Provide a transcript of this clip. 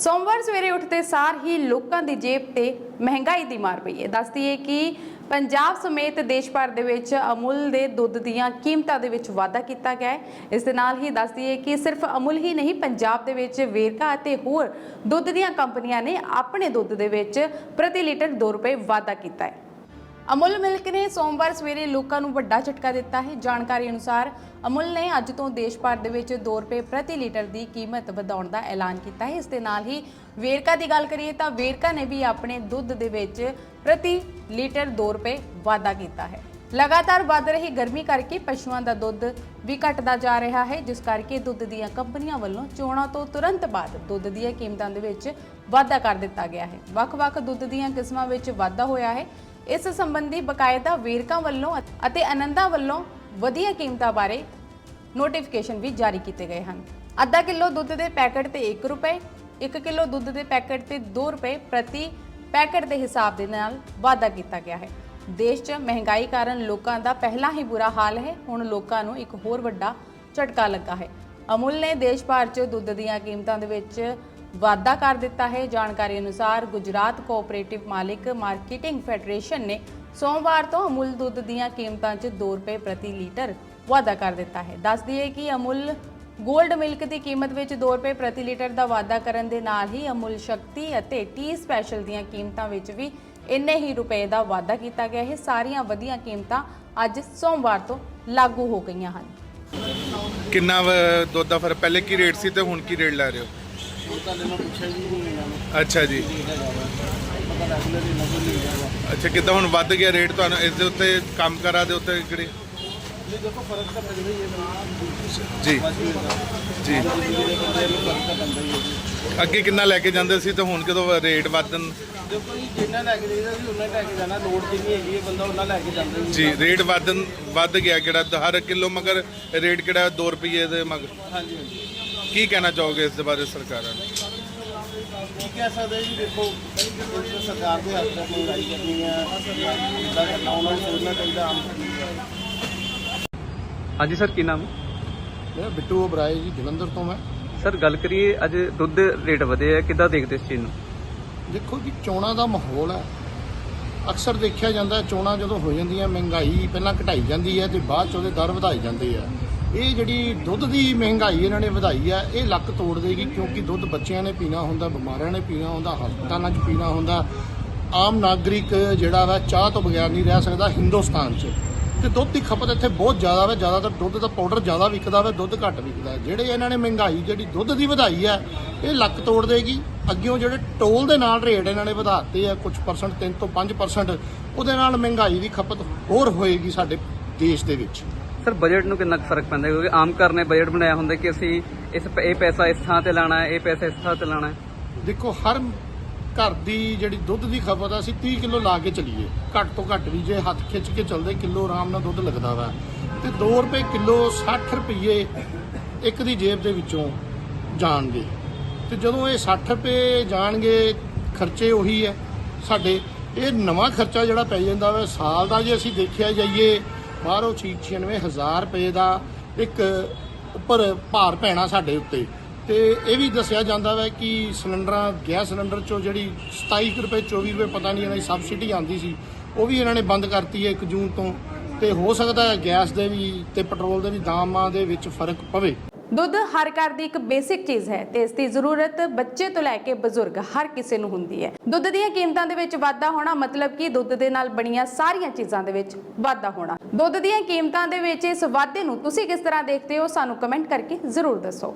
ਸੋਮਵਾਰ ਸਵੇਰੇ ਉੱਠਦੇ ਸਾਰ ਹੀ ਲੋਕਾਂ ਦੀ ਜੇਬ ਤੇ ਮਹਿੰਗਾਈ ਦੀ ਮਾਰ ਪਈ ਹੈ। ਦੱਸਦੀ ਹੈ ਕਿ ਪੰਜਾਬ ਸਮੇਤ ਦੇਸ਼ ਭਰ ਦੇ ਵਿੱਚ ਅਮੁੱਲ ਦੇ ਦੁੱਧ ਦੀਆਂ ਕੀਮਤਾਂ ਦੇ ਵਿੱਚ ਵਾਧਾ ਕੀਤਾ ਗਿਆ ਹੈ। ਇਸ ਦੇ ਨਾਲ ਹੀ ਦੱਸਦੀ ਹੈ ਕਿ ਸਿਰਫ ਅਮੁੱਲ ਹੀ ਨਹੀਂ, ਪੰਜਾਬ ਦੇ ਵਿੱਚ ਵੇਰਕਾ ਅਤੇ ਹੋਰ ਦੁੱਧ ਦੀਆਂ ਕੰਪਨੀਆਂ ਨੇ ਆਪਣੇ ਦੁੱਧ ਦੇ ਵਿੱਚ ਪ੍ਰਤੀ ਲੀਟਰ 2 ਰੁਪਏ ਵਾਧਾ ਕੀਤਾ ਹੈ। ਅਮੁਲ ਮਿਲਕ ਨੇ ਸੋਮਵਾਰ ਸਵੇਰੇ ਲੋਕਾਂ ਨੂੰ ਵੱਡਾ ਝਟਕਾ ਦਿੱਤਾ ਹੈ। ਜਾਣਕਾਰੀ ਅਨੁਸਾਰ ਅਮੁਲ ਨੇ ਅੱਜ ਤੋਂ ਦੇਸ਼ ਭਰ ਦੇ ਵਿੱਚ 2 ਰੁਪਏ ਪ੍ਰਤੀ ਲੀਟਰ ਦੀ ਕੀਮਤ ਵਧਾਉਣ ਦਾ ਐਲਾਨ ਕੀਤਾ ਹੈ। ਇਸ ਦੇ ਨਾਲ ਹੀ ਵੇਰਕਾ ਦੀ ਗੱਲ ਕਰੀਏ ਤਾਂ ਵੇਰਕਾ ਨੇ ਵੀ ਆਪਣੇ ਦੁੱਧ ਦੇ ਵਿੱਚ ਪ੍ਰਤੀ ਲੀਟਰ 2 ਰੁਪਏ ਵਾਧਾ ਕੀਤਾ ਹੈ। ਲਗਾਤਾਰ ਵੱਧ ਰਹੀ ਗਰਮੀ ਕਰਕੇ ਪਸ਼ੂਆਂ ਦਾ ਦੁੱਧ ਵੀ ਘਟਦਾ ਜਾ ਰਿਹਾ ਹੈ, ਜਿਸ ਕਰਕੇ ਦੁੱਧ ਦੀਆਂ ਕੰਪਨੀਆਂ ਵੱਲੋਂ ਚੋਣਾਂ ਤੋਂ ਤੁਰੰਤ ਬਾਅਦ ਦੁੱਧ ਦੀਆਂ ਕੀਮਤਾਂ ਦੇ ਵਿੱਚ ਵਾਧਾ ਕਰ ਦਿੱਤਾ ਗਿਆ ਹੈ। ਵੱਖ-ਵੱਖ ਦੁੱਧ ਦੀਆਂ ਕਿਸਮਾਂ ਵਿੱਚ ਵਾਧਾ ਹੋਇਆ ਹੈ। ਇਸ ਸੰਬੰਧੀ ਬਕਾਇਦਾ ਵੇਰਕਾਂ ਵੱਲੋਂ ਅਤੇ ਆਨੰਦਾ ਵੱਲੋਂ ਵਧੀਆ ਕੀਮਤਾਂ ਬਾਰੇ ਨੋਟੀਫਿਕੇਸ਼ਨ ਵੀ ਜਾਰੀ ਕੀਤੇ ਗਏ ਹਨ। ਅੱਧਾ ਕਿਲੋ ਦੁੱਧ ਦੇ ਪੈਕੇਟ ਤੇ 1 ਰੁਪਏ 1 ਕਿਲੋ ਦੁੱਧ ਦੇ ਪੈਕੇਟ ਤੇ 2 ਰੁਪਏ ਪ੍ਰਤੀ ਪੈਕੇਟ ਦੇ ਹਿਸਾਬ ਦੇ ਨਾਲ ਵਾਧਾ ਕੀਤਾ ਗਿਆ ਹੈ। ਦੇਸ਼ 'ਚ ਮਹਿੰਗਾਈ ਕਾਰਨ ਲੋਕਾਂ ਦਾ ਪਹਿਲਾਂ ਹੀ ਬੁਰਾ ਹਾਲ ਹੈ, ਹੁਣ ਲੋਕਾਂ ਨੂੰ ਇੱਕ ਹੋਰ ਵੱਡਾ ਝਟਕਾ ਲੱਗਾ ਹੈ। ਅਮੁਲ ਨੇ ਦੇਸ਼ ਭਰ 'ਚ ਦੁੱਧ ਦੀਆਂ ਕੀਮਤਾਂ ਦੇ ਵਿੱਚ ਵਾਧਾ ਕਰ ਦਿੱਤਾ ਹੈ। ਜਾਣਕਾਰੀ ਅਨੁਸਾਰ Gujarat cooperative milk marketing federation ਨੇ ਸੋਮਵਾਰ ਤੋਂ ਅਮੁੱਲ ਦੁੱਧ ਦੀਆਂ ਕੀਮਤਾਂ 'ਚ 2 ਰੁਪਏ ਪ੍ਰਤੀ ਲੀਟਰ ਵਾਧਾ ਕਰ ਦਿੱਤਾ ਹੈ। ਦੱਸ ਦਈਏ ਕਿ ਅਮੁੱਲ ਗੋਲਡ ਮਿਲਕ ਦੀ ਕੀਮਤ ਵਿੱਚ 2 ਰੁਪਏ ਪ੍ਰਤੀ ਲੀਟਰ ਦਾ ਵਾਧਾ ਕਰਨ ਦੇ ਨਾਲ ਹੀ ਅਮੁੱਲ ਸ਼ਕਤੀ ਅਤੇ ਟੀ ਸਪੈਸ਼ਲ ਦੀਆਂ ਕੀਮਤਾਂ ਵਿੱਚ ਵੀ ਇੰਨੇ ਹੀ ਰੁਪਏ ਦਾ ਵਾਧਾ ਕੀਤਾ ਗਿਆ। ਇਹ ਸਾਰੀਆਂ ਵਧੀਆਂ ਕੀਮਤਾਂ ਅੱਜ ਸੋਮਵਾਰ ਤੋਂ ਲਾਗੂ ਹੋ ਗਈਆਂ ਹਨ। ਕਿੰਨਾ ਵ- ਦੁੱਧ ਦਾ ਫ਼ਰਕ? ਪਹਿਲੇ ਕੀ ਰੇਟ ਸੀ ਤੇ ਹੁਣ ਕੀ ਰੇਟ ਲੈ ਰਹੇ ਹੋ? ਅੱਛਾ ਜੀ। ਅੱਛਾ, ਕਿੱਦਾਂ ਹੁਣ ਵੱਧ ਗਿਆ ਰੇਟ ਤੁਹਾਨੂੰ? ਇਸ ਦੇ ਉੱਤੇ ਕੰਮ ਕਰਾ ਦੇ ਉੱਤੇ ਕਿਹੜੀ? ਜੀ। ਜੀ। ਅੱਗੇ ਕਿੰਨਾ ਲੈ ਕੇ ਜਾਂਦੇ ਸੀ ਤੇ ਹੁਣ ਕਦੋਂ ਰੇਟ ਵਧਣ ਦੇਖੋ ਜੀ ਜਿੰਨਾ ਲੈ ਕੇ ਜਾਈਦਾ ਸੀ ਉਹਨਾਂ ਲੈ ਕੇ ਜਾਣਾ। ਲੋਡ ਜਿੰਨੀ ਹੈਗੀ ਹੈ ਬੰਦਾ ਉਹਨਾਂ ਲੈ ਕੇ ਜਾਂਦਾ ਜੀ ਜੀ ਰੇਟ ਵਧਣ ਵੱਧ ਗਿਆ ਕਿਹੜਾ? ਹਰ ਕਿਲੋ ਮਗਰ ਰੇਟ ਕਿਹੜਾ? 2 ਰੁਪਏ ਦੇ ਮਗਰ। ਹਾਂਜੀ ਹਾਂਜੀ। ਕੀ ਕਹਿਣਾ ਚਾਹੋਗੇ ਇਸ ਦੇ ਬਾਰੇ ਸਰਕਾਰਾਂ ਨੂੰ? ਕੀ ਕਹਿ ਸਕਦੇ ਜੀ? ਦੇਖੋ ਤਾਂ ਸਰਕਾਰ ਦੇ ਹੱਥ ਤੱਕ ਮਹਿੰਗਾਈ ਕਰਨੀ ਹੈ ਇਦਾਂ ਕਰਨਾ ਉਹਨਾਂ ਨੂੰ ਸੋਚਣਾ ਚਾਹੀਦਾ ਆਮ ਹਾਂਜੀ ਸਰ ਕੀ ਨਾਮ? ਮੇਰਾ ਬਿੱਟੂ ਓਬਰਾਏ ਜੀ ਜਲੰਧਰ ਤੋਂ ਮੈਂ। ਸਰ ਗੱਲ ਕਰੀਏ ਅੱਜ ਦੁੱਧ ਦੇ ਰੇਟ ਵਧੇ ਆ। ਕਿੱਦਾਂ ਦੇਖਦੇ ਇਸ ਚੀਜ਼ ਨੂੰ? ਦੇਖੋ ਜੀ, ਚੋਣਾਂ ਦਾ ਮਾਹੌਲ ਹੈ। ਅਕਸਰ ਦੇਖਿਆ ਜਾਂਦਾ ਚੋਣਾਂ ਜਦੋਂ ਹੋ ਜਾਂਦੀਆਂ, ਮਹਿੰਗਾਈ ਪਹਿਲਾਂ ਘਟਾਈ ਜਾਂਦੀ ਹੈ ਤੇ ਬਾਅਦ ਚ ਉਹਦੇ ਦਰ ਵਧਾਏ ਜਾਂਦੇ ਆ। ਇਹ ਜਿਹੜੀ ਦੁੱਧ ਦੀ ਮਹਿੰਗਾਈ ਇਹਨਾਂ ਨੇ ਵਧਾਈ ਆ, ਇਹ ਲੱਕ ਤੋੜ ਦੇਗੀ ਕਿਉਂਕਿ ਦੁੱਧ ਬੱਚਿਆਂ ਨੇ ਪੀਣਾ ਹੁੰਦਾ ਬਿਮਾਰਾਂ ਨੇ ਪੀਣਾ ਹੁੰਦਾ, ਹਸਪਤਾਲਾਂ 'ਚ ਪੀਣਾ ਹੁੰਦਾ। ਆਮ ਨਾਗਰਿਕ ਜਿਹੜਾ ਵਾ ਚਾਹ ਤੋਂ ਬਗੈਰ ਨਹੀਂ ਰਹਿ ਸਕਦਾ, ਹਿੰਦੁਸਤਾਨ 'ਚ। ਤੇ ਦੁੱਧ ਦੀ ਖਪਤ ਇੱਥੇ ਬਹੁਤ ਜ਼ਿਆਦਾ ਵਾ ਜ਼ਿਆਦਾਤਰ ਦੁੱਧ ਦਾ ਪਾਊਡਰ ਜ਼ਿਆਦਾ ਵਿਕਦਾ ਵਾ ਦੁੱਧ ਘੱਟ ਵਿਕਦਾ। ਜਿਹੜੇ ਇਹਨਾਂ ਨੇ ਮਹਿੰਗਾਈ ਜਿਹੜੀ ਦੁੱਧ ਦੀ ਵਧਾਈ ਆ ਇਹ ਲੱਕ ਤੋੜ ਦੇਗੀ। ਅੱਗਿਓਂ ਜਿਹੜੇ ਟੋਲ ਦੇ ਨਾਲ ਰੇਟ ਇਹਨਾਂ ਨੇ ਵਧਾਤੇ ਆ ਕੁਝ ਪਰਸੈਂਟ 3 ਤੋਂ 5% ਉਹਦੇ ਨਾਲ ਮਹਿੰਗਾਈ ਦੀ ਖਪਤ ਹੋਰ ਹੋਏਗੀ ਸਾਡੇ ਦੇਸ਼ ਦੇ ਵਿੱਚ। ਸਰ ਬਜਟ ਨੂੰ ਕਿੰਨਾ ਫ਼ਰਕ ਪੈਂਦਾ ਹੈ? ਕਿਉਂਕਿ ਆਮ ਘਰ ਨੇ ਬਜਟ ਬਣਾਇਆ ਹੁੰਦਾ ਕਿ ਅਸੀਂ ਇਸ ਇਹ ਪੈਸਾ ਇਸ ਥਾਂ ਤੇ ਲਾਣਾ ਹੈ ਇਹ ਪੈਸਾ ਇਸ ਥਾਂ ਤੇ ਲਾਣਾ ਹੈ। ਦੇਖੋ ਹਰ ਘਰ ਦੀ ਜਿਹੜੀ ਦੁੱਧ ਦੀ ਖਪਤ ਆ, ਅਸੀਂ 30 ਕਿਲੋ ਲਾ ਕੇ ਚਲੀਏ। ਘੱਟ ਤੋਂ ਘੱਟ ਵੀ ਜੇ ਹੱਥ ਖਿੱਚ ਕੇ ਚੱਲਦੇ, ਕਿਲੋ ਆਰਾਮ ਨਾਲ ਦੁੱਧ ਲੱਗਦਾ ਵਾ। ਤੇ 2 ਰੁਪਏ ਕਿਲੋ 60 ਰੁਪਏ ਇੱਕ ਦੀ ਜੇਬ ਦੇ ਵਿੱਚੋਂ ਜਾਣਗੇ। ਤੇ ਜਦੋਂ ਇਹ 60 ਰੁਪਏ ਜਾਣਗੇ, ਖਰਚੇ ਉਹੀ ਹੈ ਸਾਡੇ। ਇਹ ਨਵਾਂ ਖਰਚਾ ਜਿਹੜਾ ਪੈ ਜਾਂਦਾ ਵਾ, ਸਾਲ ਦਾ ਜੇ ਅਸੀਂ ਦੇਖਿਆ ਜਾਈਏ, ਬਾਹਰੋਂ 96000 ਰੁਪਏ ਦਾ ਇੱਕ ਉੱਪਰ ਭਾਰ ਪੈਣਾ ਸਾਡੇ ਉੱਤੇ। ਤੇ ਇਹ ਵੀ ਦੱਸਿਆ ਜਾਂਦਾ ਵਾ ਕਿ ਸਿਲੰਡਰਾਂ, ਗੈਸ ਸਿਲੰਡਰ ਚੋਂ ਜਿਹੜੀ 27 ਰੁਪਏ 24 ਰੁਪਏ, ਪਤਾ ਨਹੀਂ ਇਹਨਾਂ ਦੀ ਸਬਸਿਡੀ ਆਂਦੀ ਸੀ, ਉਹ ਵੀ ਇਹਨਾਂ ਨੇ ਬੰਦ ਕਰਤੀ ਹੈ 1 ਜੂਨ ਤੋਂ। ਤੇ ਹੋ ਸਕਦਾ ਹੈ ਗੈਸ ਦੇ ਵੀ ਤੇ ਪੈਟਰੋਲ ਦੇ ਵੀ ਦਾਮਾਂ ਦੇ ਵਿੱਚ ਫ਼ਰਕ ਪਵੇ। ਦੁੱਧ ਹਰ ਘਰ ਦੀ ਇੱਕ ਬੇਸਿਕ ਚੀਜ਼ ਹੈ ਤੇ ਇਸ ਦੀ ਜ਼ਰੂਰਤ ਬੱਚੇ ਤੋਂ ਲੈ ਕੇ ਬਜ਼ੁਰਗ ਹਰ ਕਿਸੇ ਨੂੰ ਹੁੰਦੀ ਹੈ। ਦੁੱਧ ਦੀਆਂ ਕੀਮਤਾਂ ਦੇ ਵਿੱਚ ਵਾਧਾ ਹੋਣਾ ਮਤਲਬ ਕਿ ਦੁੱਧ ਦੇ ਨਾਲ ਬਣੀਆਂ ਸਾਰੀਆਂ ਚੀਜ਼ਾਂ ਦੇ ਵਿੱਚ ਵਾਧਾ ਹੋਣਾ। ਦੁੱਧ ਦੀਆਂ ਕੀਮਤਾਂ ਦੇ ਵਿੱਚ ਇਸ ਵਾਧੇ ਨੂੰ ਤੁਸੀਂ ਕਿਸ ਤਰ੍ਹਾਂ ਦੇਖਦੇ ਹੋ, ਸਾਨੂੰ ਕਮੈਂਟ ਕਰਕੇ ਜ਼ਰੂਰ ਦੱਸੋ।